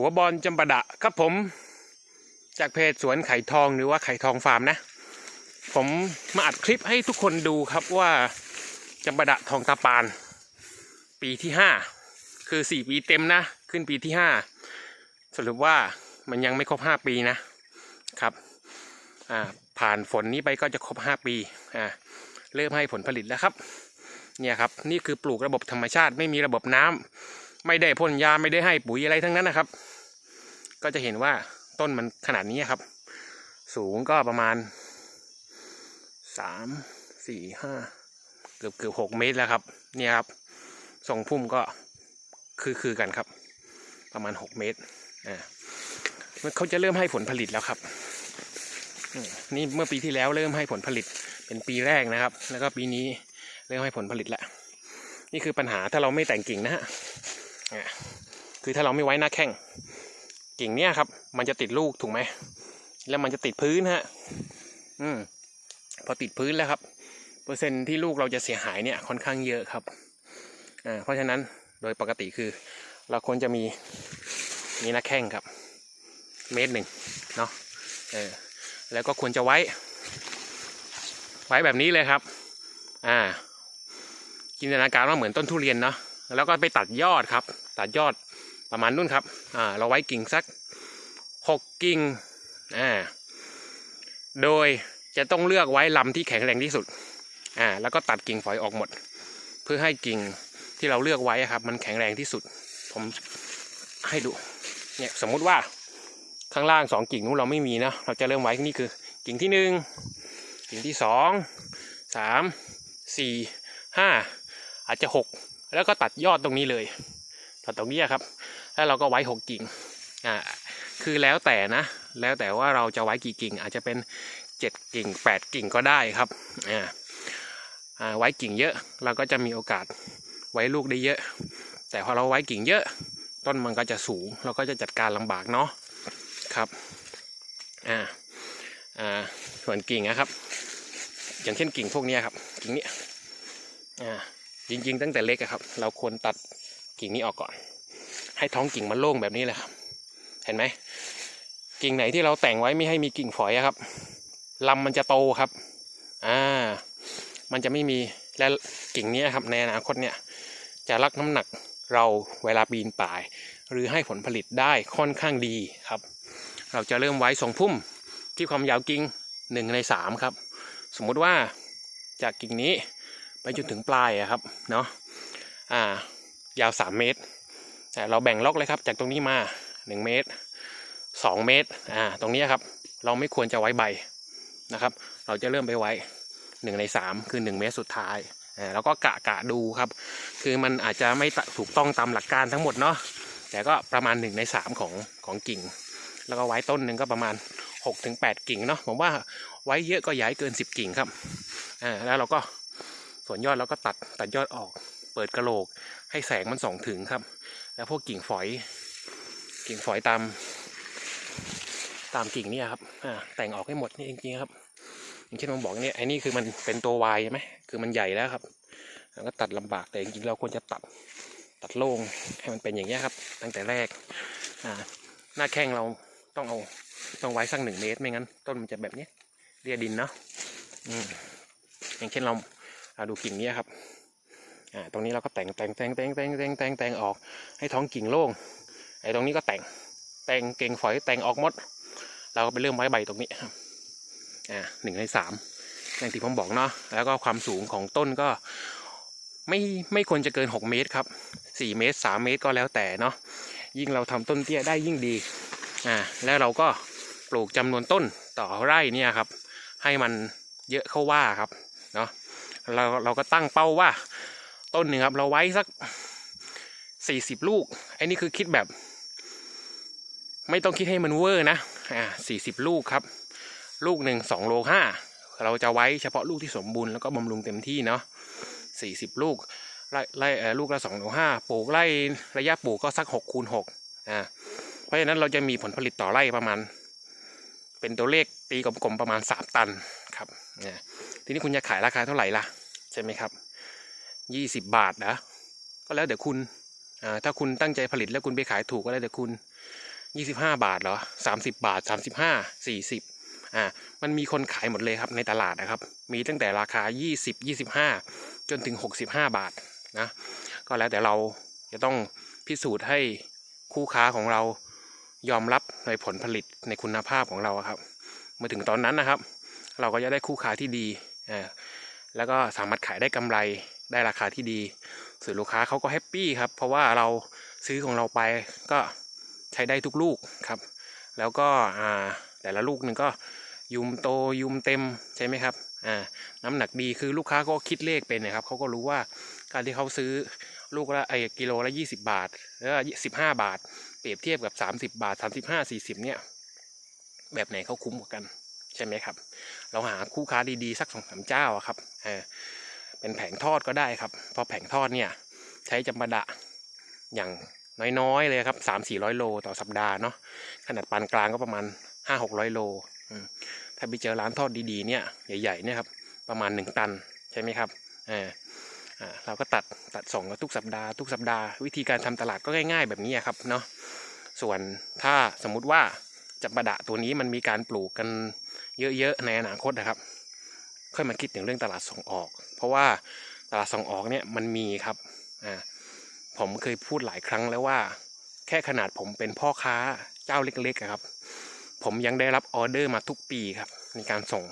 หัวบอลจำปาดะครับผม จากเพจสวนไข่ทองหรือว่าไข่ทองฟาร์มนะ ผมมาอัดคลิปให้ทุกคนดูครับว่าจำปาดะทองตาปาน ปีที่ห้าคือสี่ปีเต็มนะ ขึ้นปีที่ห้าสรุปว่ามันยังไม่ครบห้าปีนะครับอ่าผ่านฝนนี้ไปก็จะครบห้าปีอ่าเริ่มให้ผลผลิตแล้วครับเนี่ยครับนี่คือปลูกระบบธรรมชาติไม่มีระบบน้ำไม่ได้พ่นยาไม่ได้ให้ปุ๋ยอะไรทั้งนั้นนะครับ ก็จะเห็นว่าต้นมันขนาดนี้ครับ สูงก็ประมาณสามสี่ห้าเกือบเกือบหกเมตรแล้วครับ เนี่ยครับทรงพุ่มก็คือคือกันครับ ประมาณหกเมตรอ่ามันเขาจะเริ่มให้ผลผลิตแล้วครับนี่เมื่อปีที่แล้วเริ่มให้ผลผลิตเป็นปีแรกนะครับ แล้วก็ปีนี้เริ่มให้ผลผลิตแล้วนี่คือปัญหาถ้าเราไม่แต่งกิ่งนะฮะอะคือถ้าเราไม่ไว้หน้าแข้ง กิ่งเนี้ยครับ มันจะติดลูกถูกไหม แล้วมันจะติดพื้นฮะ อืม พอติดพื้นแล้วครับ เปอร์เซ็นต์ที่ลูกเราจะเสียหายเนี่ยค่อนข้างเยอะครับ อ่า เพราะฉะนั้นโดยปกติคือ เราควรจะมีมีหน้าแข้งครับ เมตรหนึ่งเนาะ เออ แล้วก็ควรจะไว้ ไว้แบบนี้เลยครับ อ่าจินตนาการว่าเหมือนต้นทุเรียนเนาะ แล้วก็ไปตัดยอดครับ ตัดยอด ประมาณนู่นครับอ่าเราไว้กิ่งสักหกกิ่งอ่าโดยจะต้องเลือกไว้ลำที่แข็งแรงที่สุดอ่าแล้วก็ตัดกิ่งฝอยออกหมด เพื่อให้กิ่งที่เราเลือกไว้ครับ มันแข็งแรงที่สุด ผมให้ดูเนี่ยสมมุติว่าข้างล่างสองกิ่งนู้นเราไม่มีนะเราจะเริ่มไว้นี่คือกิ่งที่หนึ่งกิ่งที่สองสามสี่ห้าอาจจะหกแล้วก็ตัดยอดตรงนี้เลย ตัดตรงนี้ครับ แล้วเราก็ไว้หกกิ่งอ่าคือแล้วแต่นะ แล้วแต่ว่าเราจะไว้กี่กิ่ง อาจจะเป็นเจ็ดกิ่งแปดกิ่งก็ได้ครับอ่าอ่าไว้กิ่งเยอะเราก็จะมีโอกาสไว้ลูกได้เยอะ แต่พอเราไว้กิ่งเยอะ ต้นมันก็จะสูง เราก็จะจัดการลำบากเนาะครับอ่าอ่าส่วนกิ่งนะครับ อย่างเช่นกิ่งพวกนี้ครับ กิ่งนี้อ่าจริงๆ ตั้งแต่เล็กครับ เราควรตัด กิ่งนี้ออกก่อน ให้ท้องกิ่งมันโล่งแบบนี้เลยครับ เห็นไหม กิ่งไหนที่เราแต่งไว้ไม่ให้มีกิ่งฝอยครับลำมันจะโตครับ อ่า มันจะไม่มี และกิ่งนี้ครับในอนาคตเนี่ย จะรักน้ำหนักเราเวลาปีนป่าย หรือให้ผลผลิตได้ค่อนข้างดีครับ เราจะเริ่มไว้ทรงพุ่มที่ความยาวกิ่งหนึ่งในสามครับ สมมุติว่าจากกิ่งนี้ไปจนถึงปลายอะครับ เนาะ อ่า ยาว 3 เมตร เราแบ่งล็อกเลยครับ จากตรงนี้มา 1 เมตร 2 เมตรอ่าตรงนี้ครับ เราไม่ควรจะไว้ใบนะครับ เราจะเริ่มไปไว้ 1 ใน 3 คือ 1 เมตรสุดท้ายอ่าแล้วก็กะกะดูครับ คือมันอาจจะไม่ถูกต้องตามหลักการทั้งหมดเนาะแต่ก็ประมาณ 1 ใน 3 ของของกิ่ง แล้วก็ไว้ต้นหนึ่งก็ประมาณ 6-8 กิ่งเนาะผมว่าไว้เยอะก็ย้ายเกิน 10 กิ่งครับอ่าแล้วเราก็ส่วนยอดเราก็ตัดตัดยอดออก ปิดกระโหลก ให้แสงมันส่องถึงครับ แล้วพวกกิ่งฝอย กิ่งฝอยตาม ตามกิ่งเนี่ยครับอ่าแต่งออกให้หมดนี่จริงๆครับอย่างเช่นผมบอกเนี่ยไอ้นี่คือมันเป็นตัววายใช่ไหมคือมันใหญ่แล้วครับแล้วก็ตัดลำบากแต่จริงๆเราควรจะตัดตัดโล่งให้มันเป็นอย่างเงี้ครับ ตั้งแต่แรกอ่าหน้าแข้งเราต้องเอาต้องไว้สักหนึ่งเมตรไม่งั้น ต้นมันจะแบบนี้เรียดินเนาะอย่างเช่นเราเราดูกิ่งนี้ครับ อ่าตรงนี้เราก็แต่งแต่งแต่งแต่งแต่งแต่งแต่งแต่งออก ให้ท้องกิ่งโล่งไอ้ตรงนี้ก็แต่งแต่งเก่งฝอยแต่งออกหมด เราก็ไปเริ่มไว้ใบตรงนี้ครับอ่าหนึ่งในสามอย่างที่ผมบอกเนาะแล้วก็ความสูงของต้นก็ไม่ไม่ควรจะเกินหกเมตรครับสี่เมตรสามเมตรก็แล้วแต่เนาะยิ่งเราทำต้นเตี้ยได้ยิ่งดีอ่าแล้วเราก็ปลูกจำนวนต้นต่อไร่เนี่ยครับ ให้มันเยอะเข้าว่าครับเนาะเราเราก็ตั้งเป้าว่า ต้นหนึ่งครับ เราไว้สักสี่สิบลูกไอ้นี่คือคิดแบบ ไม่ต้องคิดให้มันเวอร์นะอ่าสี่สิบลูกครับ ลูกหนึ่งสองโลห้าเราจะไว้เฉพาะลูกที่สมบูรณ์แล้วก็บำรุงเต็มที่เนาะสี่สิบลูกไล่ไล่เออลูกละสองโลห้าปลูกไล่ระยะปลูกก็สักหกคูณหกอ่าเพราะฉะนั้นเราจะมีผลผลิตต่อไร่ประมาณ เป็นตัวเลขตีกลมๆประมาณสามตันครับเนี่ยทีนี้คุณจะขายราคาเท่าไหร่ล่ะ ใช่ไหมครับ ยี่สิบบาทนะก็แล้วแต่คุณอ่าถ้าคุณตั้งใจผลิตแล้วคุณไปขายถูกก็แล้วแต่คุณยี่สิบห้าบาทเหรอสามสิบาทสามสิบห้าสี่สิบอ่ามันมีคนขายหมดเลยครับในตลาดนะครับ มีตั้งแต่ราคายี่สิบยี่สิบห้าจนถึงหกสิบห้าบาทนะก็แล้วแต่เราจะต้องพิสูจน์ให้คู่ค้าของเรายอมรับในผลผลิตในคุณภาพของเราครับเมื่อถึงตอนนั้นนะครับ เราก็จะได้คู่ค้าที่ดีอ่าแล้วก็สามารถขายได้กำไร ได้ราคาที่ดีส่วนลูกค้าเขาก็แฮปปี้ครับ เพราะว่าเราซื้อของเราไปก็ใช้ได้ทุกลูกครับ แล้วก็แต่ละลูกหนึ่งก็ยุมโตยุมเต็มใช่ไหมครับน้ำหนักดีคือลูกค้าก็คิดเลขเป็นนะครับเขาก็รู้ว่าการที่เขาซื้อลูกละไอ้กิโลละยี่สิบาทแล้วสิบห้าบาท เปรียบเทียบกับสามสิบาทสามสิบห้าสี่สิบเนี่ย แบบไหนเขาคุ้มกว่ากัน ใช่ไหมครับ เราหาคู่ค้าดีๆ สักสองสามเจ้าครับเออ เป็นแผงทอดก็ได้ครับเพราะแผงทอดเนี่ยใช้จำปาดะอย่างน้อยๆเลยครับสามสี่ร้อยโลต่อสัปดาห์เนาะขนาดปานกลางก็ประมาณห้าหกร้อยโลถ้าไปเจอร้านทอดดีๆเนี่ยใหญ่ๆเนี่ยครับประมาณหนึ่งตันใช่ไหมครับเอออ่าเราก็ตัดตัดส่งกันทุกสัปดาห์ทุกสัปดาห์วิธีการทำตลาดก็ง่าย ๆ แบบนี้ครับเนาะส่วนถ้าสมมุติว่าจำปาดะตัวนี้มันมีการปลูกกันเยอะๆในอนาคตนะครับ ค่อยมาคิดถึงเรื่องตลาดส่งออก เพราะว่าตลาดส่งออกเนี่ยมันมีครับอ่าผมเคยพูดหลายครั้งแล้วว่า แค่ขนาดผมเป็นพ่อค้าเจ้าเล็กๆครับ ผมยังได้รับออเดอร์มาทุกปีครับ ในการส่ง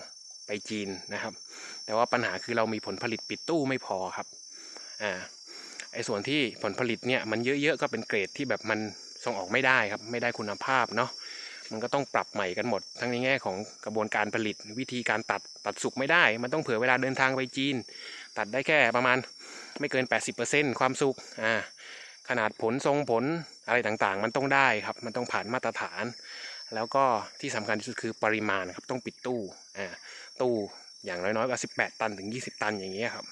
ไปจีนนะครับ แต่ว่าปัญหาคือเรามีผลผลิตปิดตู้ไม่พอครับอ่าไอ้ส่วนที่ผลผลิตเนี่ยมันเยอะๆก็เป็นเกรดที่แบบมันส่งออกไม่ได้ครับ ไม่ได้คุณภาพเนาะ มันก็ต้องปรับใหม่กันหมด ทั้งในแง่ของกระบวนการผลิตวิธีการตัดตัดสุกไม่ได้ มันต้องเผื่อเวลาเดินทางไปจีน ตัดได้แค่ประมาณไม่เกิน 80%ความสุกอ่าขนาดผลทรงผลอะไรต่างๆ มันต้องได้ครับ มันต้องผ่านมาตรฐาน แล้วก็ที่สำคัญที่สุดคือปริมาณครับต้องปิดตู้อ่าตู้อย่างน้อยๆก็18 ตันถึง 20 ตันอย่างเงี้ยครับ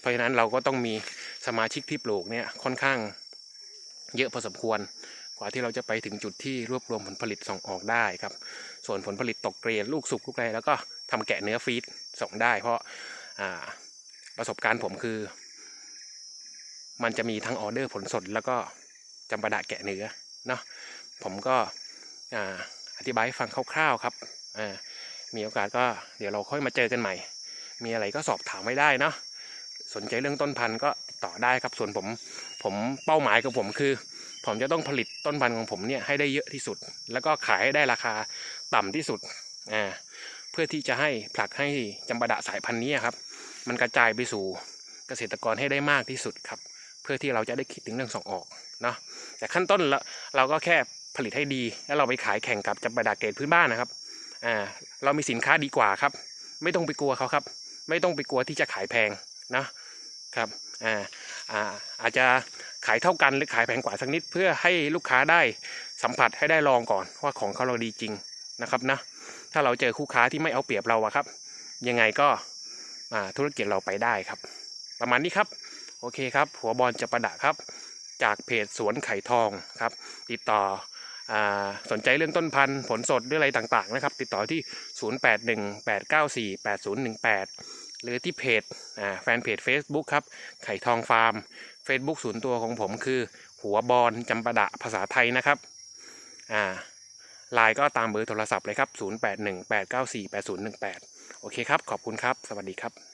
เพราะฉะนั้นเราก็ต้องมีสมาชิกที่ปลูกเนี่ยค่อนข้างเยอะพอสมควร กว่าที่เราจะไปถึงจุดที่รวบรวมผลผลิตส่งออกได้ครับ ส่วนผลผลิตตกเกรดลูกสุกลูกอะไรแล้วก็ทำแกะเนื้อฟีดส่งได้ เพราะาประสบการณ์ผมคือ มันจะมีทั้งออเดอร์ผลสดแล้วก็จำปาดะแกะเนื้อเนาะผมก็ออธิบายฟังคร่าวๆครับมีโอกาสก็เดี๋ยวเราค่อยมาเจอกันใหม่ มีอะไรก็สอบถามไม่ได้เนาะสนใจเรื่องต้นพันธุ์ก็ติดต่อได้ครับส่วนผมผมเป้าหมายของผมคือ ผมจะต้องผลิตต้นพันธุ์ของผมเนี่ยให้ได้เยอะที่สุด แล้วก็ขายให้ได้ราคาต่ำที่สุดอ่าเพื่อที่จะให้ผลักให้จำปาดะสายพันธุ์นี้ครับ มันกระจายไปสู่เกษตรกรให้ได้มากที่สุดครับ เพื่อที่เราจะได้คิดถึงเรื่องส่งออกเนาะแต่ขั้นต้นเราเราก็แค่ผลิตให้ดี แล้วเราไปขายแข่งกับจำปาดะเกรดพื้นบ้านนะครับอ่าเรามีสินค้าดีกว่าครับ ไม่ต้องไปกลัวเขาครับ ไม่ต้องไปกลัวที่จะขายแพงนะครับอ่าอ่าอาจจะ ขายเท่ากันหรือขายแพงกว่าสักนิด เพื่อให้ลูกค้าได้สัมผัสให้ได้ลองก่อนว่าของเขาเราดีจริงนะครับนะถ้าเราเจอคู่ค้าที่ไม่เอาเปรียบเราอะครับ ยังไงก็ธุรกิจเราไปได้ครับ ประมาณนี้ครับ โอเคครับ หัวบอลจะประดะครับ จากเพจสวนไข่ทองครับ ติดต่ออสนใจเรื่องต้นพันธุ์ผลสดหรืออะไรต่างๆนะครับ ติดต่อที่ 0818948018 หรือที่เพจแฟนเพจ Facebook ครับ ไข่ทองฟาร์ม Facebook ศูนย์ตัวของผมคือ หัวบอลจำปะดะภาษาไทยนะครับอ่าไลน์ก็ตามเบอร์โทรศัพท์เลยครับ 0818948018 โอเคครับ ขอบคุณครับ สวัสดีครับ